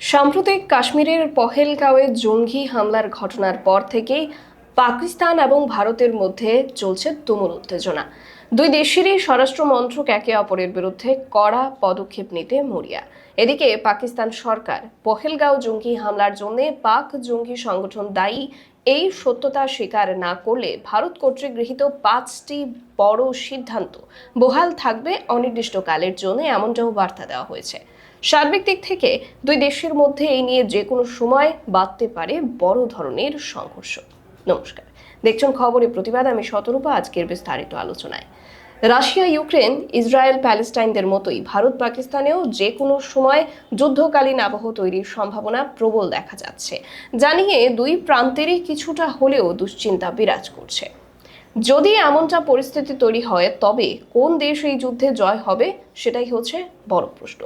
সাম্প্রতিক কাশ্মীরের পহেলগাঁওয়ে জঙ্গি হামলার ঘটনার পর থেকেই পাকিস্তান এবং ভারতের মধ্যে চলছে তুমুল উত্তেজনা। দুই দেশেরই স্বরাষ্ট্র মন্ত্রক একে অপরের বিরুদ্ধে কড়া পদক্ষেপ নিতে মরিয়া। এদিকে পাকিস্তান সরকার পহেলগাঁও জঙ্গি হামলার জন্য পাক জঙ্গি সংগঠন দায়ী এই সত্যতা স্বীকার না করলে ভারত কর্তৃক গৃহীত পাঁচটি বড় সিদ্ধান্ত বহাল থাকবে অনির্দিষ্টকালের জন্য, এমনটাও বার্তা দেওয়া হয়েছে। সার্বিক দিক থেকে দুই দেশের মধ্যে এই নিয়ে যে কোনো সময় বাঁধতে পারে বড় ধরনের সংঘর্ষ। নমস্কার। দেখছেন খবরের প্রতিবাদ, আমি শতরূপা, আজকের বিস্তারিত আলোচনায়। রাশিয়া, ইউক্রেন, ইসরায়েল, প্যালেস্টাইনদের মতোই ভারত, পাকিস্তানেও যে কোনো সময় যুদ্ধকালীন আবহ তৈরির সম্ভাবনা প্রবল দেখা যাচ্ছে। জানিয়ে দুই প্রান্তেরই কিছুটা হলেও দুশ্চিন্তা বিরাজ করছে। যদি এমনটা পরিস্থিতি তৈরি হয়, তবে কোন দেশ এই যুদ্ধে জয় হবে, সেটাই হচ্ছে বড় প্রশ্ন।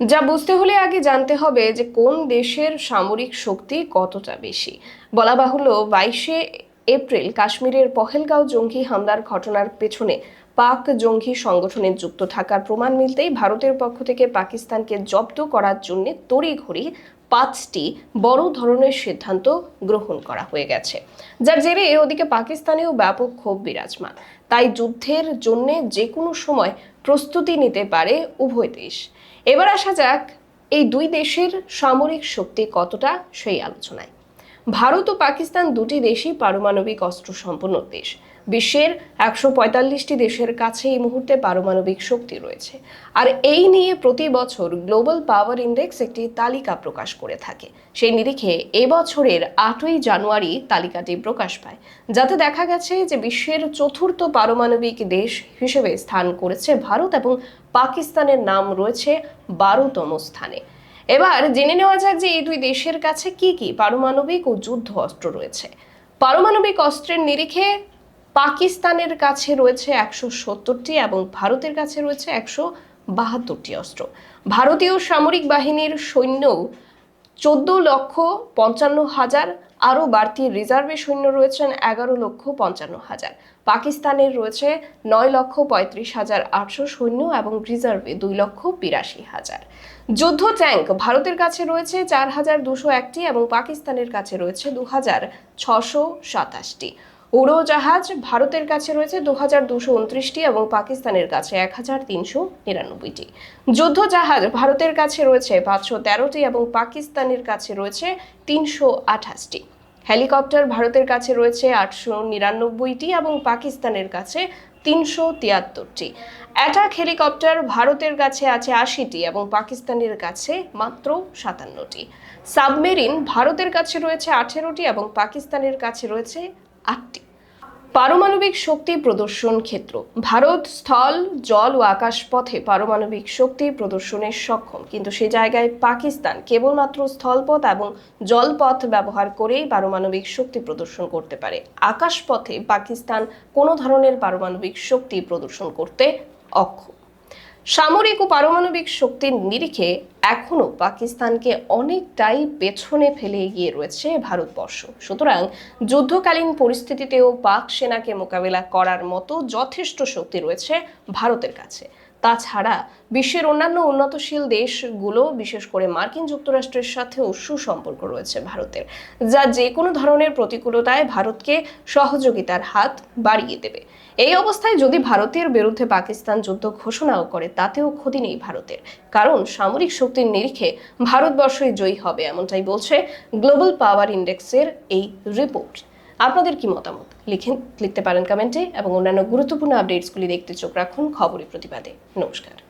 যা বুঝতে হলে আগে জানতে হবে যে কোন দেশের সামরিক শক্তি কতটা বেশি। বলা বাহুল্য, বাইশে এপ্রিল কাশ্মীরের পহেলগাঁও জঙ্গি হামলার ঘটনার পেছনে পাক জঙ্গি সংগঠনে যুক্ত থাকার প্রমাণ মিলতেই ভারতের পক্ষ থেকে পাকিস্তানকে জব্দ করার জন্য তড়িঘড়ি পাঁচটি বড় ধরনের সিদ্ধান্ত গ্রহণ করা হয়ে গেছে, যার জেরে ওদিকে পাকিস্তানেও ব্যাপক ক্ষোভ বিরাজমান। তাই যুদ্ধের জন্য যে কোনো সময় প্রস্তুতি নিতে পারে উভয় দেশ। এবার আসা যাক, এই দুই দেশের সামরিক শক্তি কতটা, সেই আলোচনায়। ভারত ও পাকিস্তান দুটি দেশই পারমাণবিক অস্ত্র সম্পন্ন দেশ। বিশ্বের একশো পঁয়তাল্লিশটি দেশের কাছে এই মুহূর্তে পারমাণবিক শক্তি রয়েছে। আর এই নিয়ে প্রতি বছর গ্লোবাল পাওয়ার ইন্ডেক্স একটি তালিকা প্রকাশ করে থাকে। সেই নিরিখে এবছরের আটই জানুয়ারি তালিকাটি প্রকাশ পায়, যাতে দেখা গেছে যে বিশ্বের চতুর্থ পারমাণবিক দেশ হিসেবে স্থান করেছে ভারত এবং পাকিস্তানের নাম রয়েছে বারোতম স্থানে। এবার জেনে নেওয়া যাক যে এই দুই দেশের কাছে কি কি পারমাণবিক ও যুদ্ধ অস্ত্র রয়েছে। পারমাণবিক অস্ত্রের নিরিখে পাকিস্তানের কাছে রয়েছে একশো সত্তরটি এবং ভারতের কাছে রয়েছে একশো বাহাত্তরটি অস্ত্র। ভারতীয় সামরিক বাহিনীর সৈন্য চোদ্দ লক্ষ পঞ্চান্ন হাজার আরও বাড়তি রিজার্ভে সৈন্য রয়েছেন এগারো লক্ষ পঞ্চান্ন হাজার। পাকিস্তানের রয়েছে নয় লক্ষ পঁয়ত্রিশ হাজার আটশো সৈন্য এবং রিজার্ভে দুই লক্ষ বিরাশি হাজার। যুদ্ধ ট্যাঙ্ক ভারতের কাছে রয়েছে চার হাজার দুশো একটি এবং পাকিস্তানের কাছে রয়েছে দু হাজার ছশো সাতাশটি। উড়োজাহাজ ভারতের কাছে রয়েছে দু হাজার দুশো উনত্রিশটি এবং পাকিস্তানের কাছে এক হাজার তিনশো নিরানব্বইটি। যুদ্ধ জাহাজ ভারতের কাছে রয়েছে পাঁচশো তেরোটি এবং পাকিস্তানের কাছে রয়েছে তিনশো আঠাশটি। হেলিকপ্টার ভারতের কাছে রয়েছে আটশো নিরানব্বইটি এবং পাকিস্তানের কাছে তিনশো তিয়াত্তরটি। অ্যাটাক হেলিকপ্টার ভারতের কাছে আছে আশিটি এবং পাকিস্তানের কাছে মাত্র সাতান্নটি। সাবমেরিন ভারতের কাছে রয়েছে আঠেরোটি এবং পাকিস্তানের কাছে রয়েছে আটটি। পারমাণবিক শক্তি প্রদর্শন ক্ষেত্র। ভারত স্থল, জল ও আকাশ পথে পারমাণবিক শক্তি প্রদর্শনের সক্ষম। কিন্তু সে জায়গায় পাকিস্তান কেবলমাত্র স্থলপথ এবং জলপথ ব্যবহার করেই পারমাণবিক শক্তি প্রদর্শন করতে পারে। আকাশপথে পাকিস্তান কোনো ধরনের পারমাণবিক শক্তি প্রদর্শন করতে অক্ষম। সামরিক ও পারমাণবিক শক্তির নিরিখে এখনও পাকিস্তানকে অনেকটাই পেছনে ফেলে এগিয়ে রয়েছে ভারতবর্ষ। সুতরাং যুদ্ধকালীন পরিস্থিতিতেও পাক সেনাকে মোকাবেলা করার মতো যথেষ্ট শক্তি রয়েছে ভারতের কাছে। তাছাড়া বিশ্বের অন্যান্য উন্নতশীল দেশগুলো, বিশেষ করে মার্কিন যুক্তরাষ্ট্রের সাথেও সুসম্পর্ক রয়েছে ভারতের, যা যে কোনো ধরনের প্রতিকূলতায় ভারতকে সহযোগিতার হাত বাড়িয়ে দেবে। এই অবস্থায় যদি ভারতের বিরুদ্ধে পাকিস্তান যুদ্ধ ঘোষণাও করে, তাতেও ক্ষতি নেই ভারতের, কারণ সামরিক শক্তির নিরিখে ভারতবর্ষই জয়ী হবে, এমনটাই বলছে গ্লোবাল পাওয়ার ইন্ডেক্সের এই রিপোর্ট। আপনাদের কি মতামত? লিখে, লিখতে পারেন কমেন্টে এবং অন্যান্য গুরুত্বপূর্ণ আপডেটসগুলি দেখতে চোখ রাখুন খবরের প্রতিবাদে। নমস্কার।